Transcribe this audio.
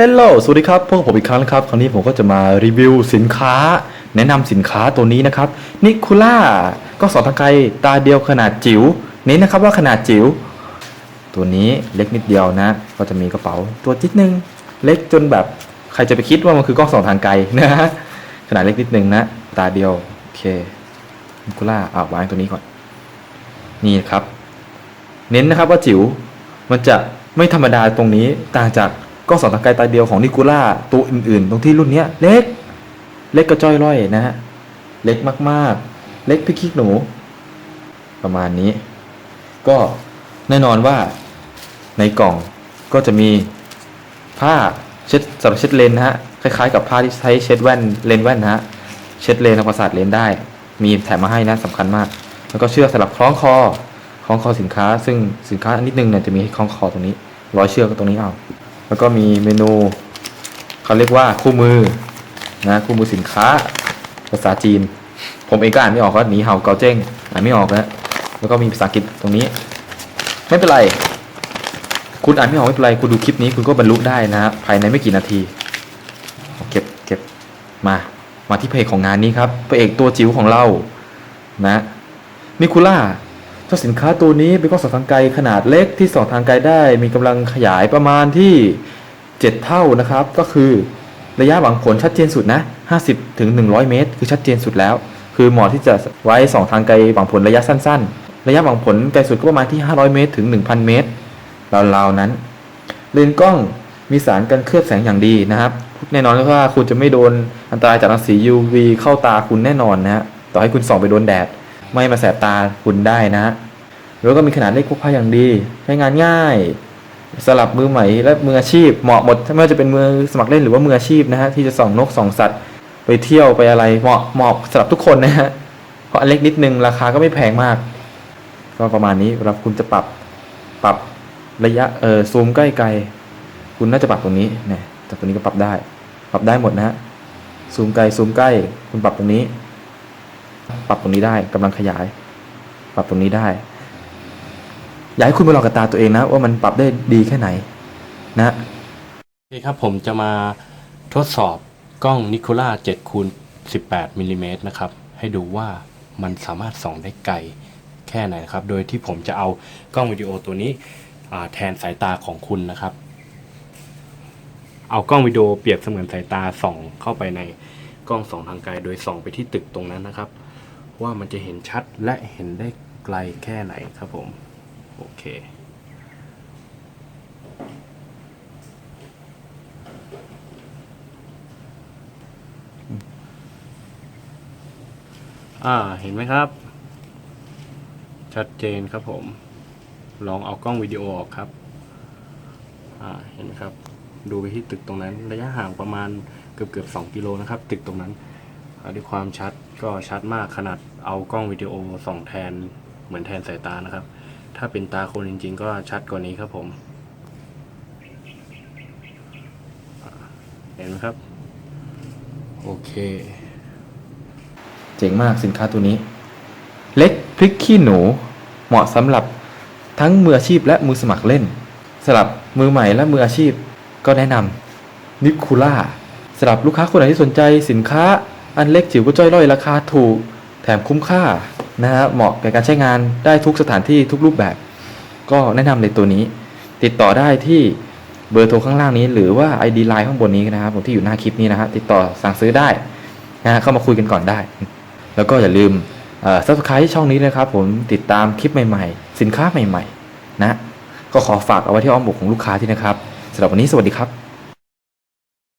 ฮลโหล สวัสดีครับ พวกผมอีกครั้งนะครับ ครั้งนี้ผมก็จะมารีวิวสินค้า แนะนำสินค้าตัวนี้นะครับ นิคูล่า ก็สอนทางไกลตาเดียวขนาดจิ๋ว เน้นนะครับว่าขนาดจิ๋ว ตัวนี้เล็กนิดเดียวนะ ก็จะมีกระเป๋าตัวจิดนึง เล็กจนแบบใครจะไปคิดว่ามันคือกล้องสองทางไกลนะขนาดเล็กนิดนึงนะ ตาเดียว โอเค นิคูล่าอ่าวางตัวนี้ก่อน นี่ครับ เน้นนะครับว่าจิ๋ว มันจะไม่ธรรมดาตรงนี้ ต่างจาก กล้องสองทางไกลตาเดียวของนิคูล่าตัวอื่นๆ ตรงที่รุ่นเนี้ยเล็ก เล็กกระจ้อยร่อยนะฮะ เล็กมากๆ เล็กพี่คิกหนู ประมาณนี้ ก็แน่นอนว่าในกล่องก็จะมีผ้าเช็ดสำหรับเช็ดเลนนะฮะ คล้ายๆ กับผ้าที่ใช้เช็ดแว่นเลนแว่นนะฮะ เช็ดเลนทำความสะอาดเลนได้ มีแถมมาให้นะสำคัญมาก แล้วก็เชือกสำหรับคล้องคอคล้องคอสินค้า ซึ่งสินค้านิดนึงเนี่ยจะมีให้คล้องคอตรงนี้ ร้อยเชือกตรงนี้เอา แล้วก็มีเมนูเขาเรียกว่าคู่มือนะคู่มือสินค้า ภาษาจีน ผมเองก็อ่านไม่ออกว่าหนีเห่าเกาเจ้งอ่านไม่ออกนะแล้วก็มีภาษาอังกฤษตรงนี้ ไม่เป็นไร คุณอ่านไม่ออกไม่เป็นไร คุณดูคลิปนี้คุณก็บรรลุได้นะภายในไม่กี่นาทีเก็บเก็บมามาที่เพจของงานนี้ครับพระเอกตัวจิ๋วของเรานะมิคูล่าเจ้าสินค้าตัวนี้เป็นกล้องสองทางไกลขนาดเล็กที่ส่องทางไกลได้ มีกำลังขยายประมาณที่ 7 เท่านะครับ ก็คือระยะหวังผลชัดเจนสุดนะ 50ถึง100 เมตร คือชัดเจนสุดแล้ว คือเหมาะที่จะไว้สองทางไกลหวังผลระยะสั้น ๆ ระยะหวังผลไกลสุดก็ประมาณที่ 500 เมตรถึง 1,000 เมตรราวๆนั้น เลนส์กล้องมีสารกันเคลือบแสงอย่างดีนะครับ แน่นอนว่าคุณจะไม่โดนอันตรายจากรังสี UV เข้าตาคุณแน่นอนนะฮะต่อให้คุณส่องไปโดนแดด ไม่มาแสบตาคุณได้นะฮะแล้วก็มีขนาดเล็กพกพาอย่างดี ใช้งานง่าย สลับมือใหม่และมืออาชีพเหมาะหมดไม่ว่าจะเป็นมือสมัครเล่นหรือว่ามืออาชีพนะฮะที่จะส่องนกส่องสัตว์ไปเที่ยวไปอะไรเหมาะเหมาะสำหรับทุกคนนะฮะเพราะอันเล็กนิดนึงราคาก็ไม่แพงมากก็ประมาณนี้เวลาคุณจะปรับปรับระยะเออซูมใกล้ไกลคุณน่าจะปรับตรงนี้เนี่ยแต่ตรงนี้ก็ปรับได้ ปรับได้หมดนะฮะซูมไกลซูมใกล้ คุณปรับตรงนี้ ปรับตรงนี้ได้กำลังขยาย ปรับตรงนี้ได้ อยากให้คุณไปลองกับตาตัวเองนะ ว่ามันปรับได้ดีแค่ไหนนะโอเคครับผมจะมาทดสอบกล้องนิโคล่า7คูณ18มิลลิเมตรนะครับ ให้ดูว่ามันสามารถส่องได้ไกลแค่ไหนนะครับ โดยที่ผมจะเอากล้องวิดีโอตัวนี้แทนสายตาของคุณนะครับ เอากล้องวิดีโอเปรียบเสมือนสายตาส่องเข้าไปในกล้องส่องทางไกลโดยส่องไปที่ตึกตรงนั้นนะครับ ว่ามันจะเห็นชัดและเห็นได้ไกลแค่ไหนครับผม เค อ่า เห็นไหมครับ ชัดเจนครับผม ลองเอากล้องวิดีโอออกครับ อ่า เห็นไหมครับ ดูไปที่ตึกตรงนั้น ระยะห่างประมาณเกือบเกือบสองกิโลนะครับ ตึกตรงนั้นด้วยความชัดก็ชัดมากขนาดเอากล้องวิดีโอส่องแทนเหมือนแทนสายตานะครับ ถ้าเป็นตาคนจริง ๆ ก็ชัดกว่านี้ครับผม เห็นไหมครับ โอเค เจ๋งมากสินค้าตัวนี้ เล็กพริกขี้หนู เหมาะสำหรับทั้งมืออาชีพและมือสมัครเล่นสำหรับมือใหม่และมืออาชีพก็แนะนำนิคูล่าสำหรับลูกค้าคนไหนที่สนใจสินค้าอันเล็กจิ๋วก็จ้อยร่อยราคาถูก แถมคุ้มค่า นะฮะเหมาะแก่การใช้งานได้ทุกสถานที่ทุกรูปแบบ ก็แนะนำในตัวนี้ ติดต่อได้ที่เบอร์โทรข้างล่างนี้หรือว่า ID Line ข้างบนนี้นะครับผมที่อยู่หน้าคลิปนี้นะฮะติดต่อสั่งซื้อได้นะฮะเข้ามาคุยกันก่อนได้ แล้วก็อย่าลืมเอ่อ subscribe ช่องนี้นะครับผมติดตามคลิปใหม่ๆ สินค้าใหม่ๆ นะ ก็ขอฝากเอาไว้ที่อ้อมอกของลูกค้าที่นะครับสำหรับวันนี้สวัสดีครับ